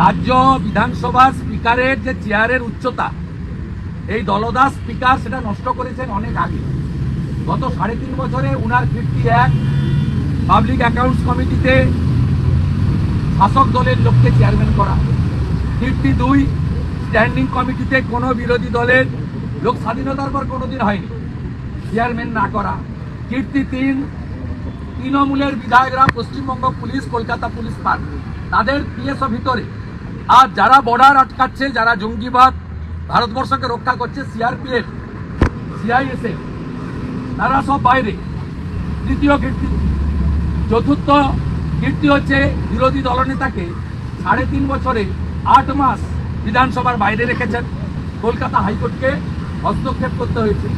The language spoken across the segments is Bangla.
রাজ্য বিধানসভার স্পিকারের যে চেয়ারের উচ্চতা, এই দলদাস স্পিকার সেটা নষ্ট করেছেন অনেক আগে। গত সাড়ে তিন বছরে উনার কীর্তি এক পাবলিক অ্যাকাউন্টস কমিটিতে শাসক দলের লোককে চেয়ারম্যান করা। কীর্তি দুই স্ট্যান্ডিং কমিটিতে কোনো বিরোধী দলের লোক স্বাধীনতার পর কোনোদিন হয়নি, চেয়ারম্যান না করা। কীর্তি তিন, তৃণমূলের বিধায়করা পশ্চিমবঙ্গ পুলিশ, কলকাতা পুলিশ পান। তাদের পিএসও ভিতরে। আর যারা বর্ডার আটকাচ্ছে, যারা জঙ্গিবাদ, ভারতবর্ষকে রক্ষা করছে সিআরপিএফ সিআইএসএফ তারা সব বাইরে। তৃতীয় কীর্তি, চতুর্থ কীর্তি হচ্ছে বিরোধী দলনেতাকে সাড়ে তিন বছরে আট মাস বিধানসভার বাইরে রেখেছেন। কলকাতা হাইকোর্টকে হস্তক্ষেপ করতে হয়েছে।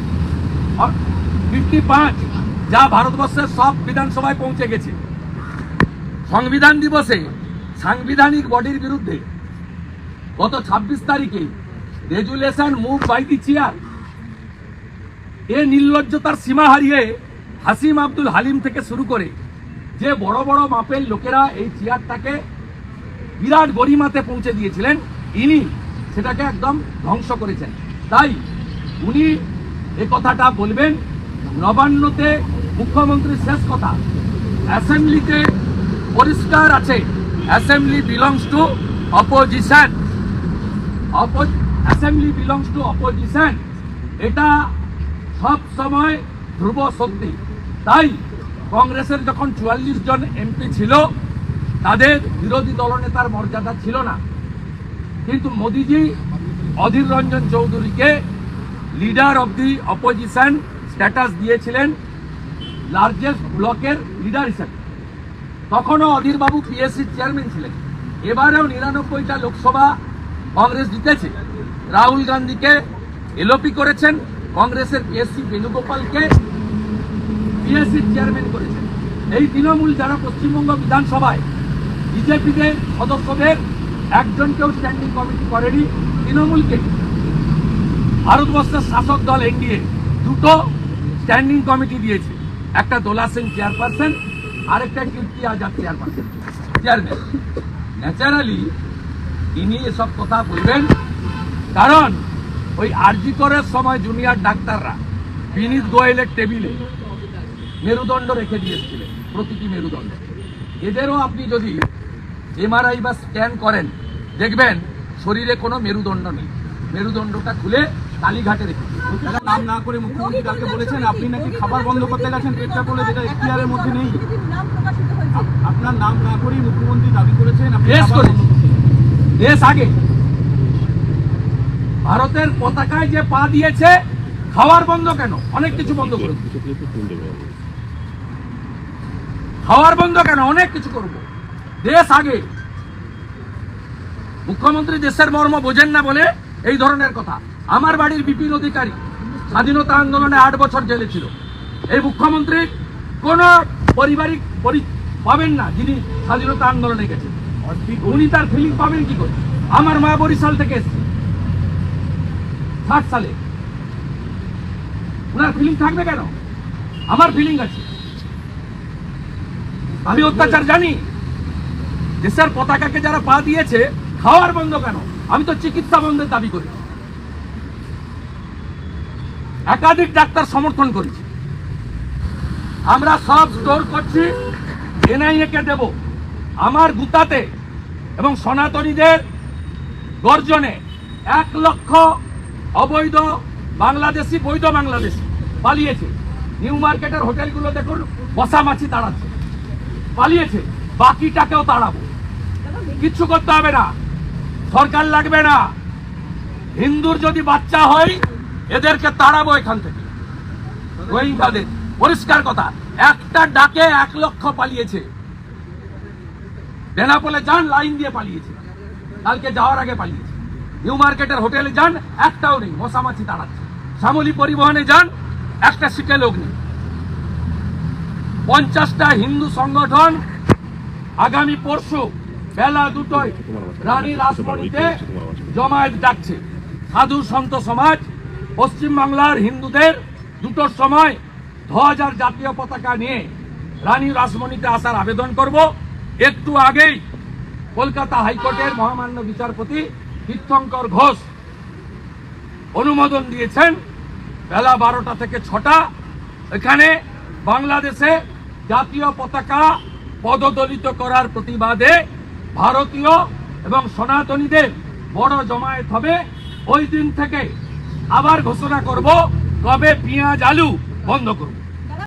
কীর্তি পাঁচ, যা ভারতবর্ষের সব বিধানসভায় পৌঁছে গেছে। সংবিধান দিবসে সাংবিধানিক বডির বিরুদ্ধে গত ছাব্বিশ তারিখে resolution move by the chair. এ নির্লজ্জতার সীমা হারিয়ে হাসিম আব্দুল হালিম থেকে শুরু করে যে বড় বড় মাপের লোকেরা এই চেয়ারটাকে বিরাট গরিমাতে পৌঁছে দিয়েছিলেন, ইনি সেটাকে একদম ধ্বংস করেছেন। তাই উনি এ কথাটা বলবেন, নবান্নতে মুখ্যমন্ত্রীর শেষ কথা। অ্যাসেম্বলিতে পরিষ্কার আছে। Assembly belongs to opposition assembly belongs to opposition এটা সব সময় ধ্রুব সত্যি তাই কংগ্রেসের যখন চুয়াল্লিশ জন এমপি ছিল, তাদের বিরোধী দলনেতার মর্যাদা ছিল না। কিন্তু মোদিজি, অধীর রঞ্জন চৌধুরীকে leader of the opposition status দিয়েছিলেন লার্জেস্ট ব্লকের লিডার হিসেবে। তখনও অধীরবাবু পিএসসির চেয়ারম্যান ছিলেন। এবারেও নিরানব্বইটা লোকসভা কংগ্রেস জিতেছে। রাহুল গান্ধীকে এলোপি করেছেন, কংগ্রেসের পিএসসি বেণুগোপালকে পিএসসির চেয়ারম্যান করেছেন। এই তৃণমূল যারা পশ্চিমবঙ্গ বিধানসভায় বিজেপিদের সদস্যদের একজনকেও স্ট্যান্ডিং কমিটি করেনি, তৃণমূলকে ভারতবর্ষের শাসক দল এনডিএ দুটো স্ট্যান্ডিং কমিটি দিয়েছে। একটা দোলা সিং চেয়ারপারসন আরেকটা Kirti Azad chairperson chairman naturally তিনি এসব কথা বলবেন। কারণ, ওই আরজি করার সময় জুনিয়র ডাক্তাররা বিনীত গোয়েলের টেবিলে মেরুদণ্ড রেখে দিয়েছিলেন, প্রতিটি মেরুদণ্ড। এদেরও আপনি যদি এমআরআই বা স্ক্যান করেন, দেখবেন শরীরে কোনো মেরুদণ্ড নেই। মেরুদণ্ডটা খুলে কালীঘাটে রেখে এটা নাম না করে মুখ্যমন্ত্রী কালকে বলেছেন আপনি নাকি খাবার বন্ধ করতে গেছেন পেটটা করলে যেটা এখতিয়ারের মধ্যে নেই। আপনার নাম না করেই মুখ্যমন্ত্রী দাবি করেছেন। দেশ আগে। ভারতের পতাকায় যে পা দিয়েছে খাওয়ার বন্ধ কেন? অনেক কিছু বন্ধ করে খাওয়ার বন্ধ কেন? অনেক কিছু করব। দেশ আগে। মুখ্যমন্ত্রী দেশের মর্ম বোঝেন না বলে এই ধরনের কথা। আমার বাড়ির বিপিন অধিকারী স্বাধীনতা আন্দোলনে আট বছর জেলে ছিল। এই মুখ্যমন্ত্রী কোন পারিবারিক পরি পাবেন না যিনি স্বাধীনতা আন্দোলনে গেছেন। উনি তার ফিলিং পাবেন কি করে? আমার মা বরিশাল থেকে এসছে। ষাট সালে। ওনার ফিলিং থাকবে কেন? আমার ফিলিং আছে। আমি অত্যাচার জানি। দেশের পতাকাকে যারা পা দিয়েছে, খাওয়ার বন্ধ কেন? আমি তো চিকিৎসা বন্ধের দাবি করি। একাধিক ডাক্তার সমর্থন করেছি। আমরা সব স্টোর করছি এনআইএ কে দেব। আমার গুতাতে এবং সনাতনীদের গর্জনে এক লক্ষ অবৈধ বাংলাদেশি, বৈধ বাংলাদেশি পালিয়েছে। নিউ মার্কেটের হোটেলগুলো দেখুন, বসা মাছি তাড়াচ্ছে। পালিয়েছে, বাকিটাকেও তাড়াবো। কিচ্ছু করতে হবে না। সরকার লাগবে না। হিন্দুর যদি বাচ্চা হয় এদেরকে তাড়াবো এখান থেকে। পরিষ্কার কথা, একটা ডাকে এক লক্ষ পালিয়েছে। বেনাপোলে যান, লাইন দিয়ে পালিয়েছে। কালকে যাওয়ার আগে পালিয়েছে। নিউ মার্কেটের হোটেলে যান, একটাও নেই, মশামাছি তাড়াচ্ছে। শ্যামলী পরিবহনে যান, একটা সিটে লোক নেই। পঞ্চাশটা হিন্দু সংগঠন আগামী পরশু বেলা দুটোয় রানী রাসমণিতে জমায়েত ডাকছে। সাধু সন্ত সমাজ পশ্চিমবাংলার হিন্দুদের দুটোর সময় ধ্বজ আর জাতীয় পতাকা নিয়ে রানী রাসমণিতে আসার আবেদন করব। একটু আগেই কলকাতা হাইকোর্টের মহামান্য বিচারপতি তীর্থঙ্কর ঘোষ অনুমোদন দিয়েছেন। বেলা বারোটা থেকে ছটা। এখানে বাংলাদেশে জাতীয় পতাকা পদদলিত করার প্রতিবাদে ভারতীয় এবং সনাতনীদের বড় জমায়েত হবে। ওই দিন থেকে আবার ঘোষণা করব কবে পেঁয়াজ আলু বন্ধ করব।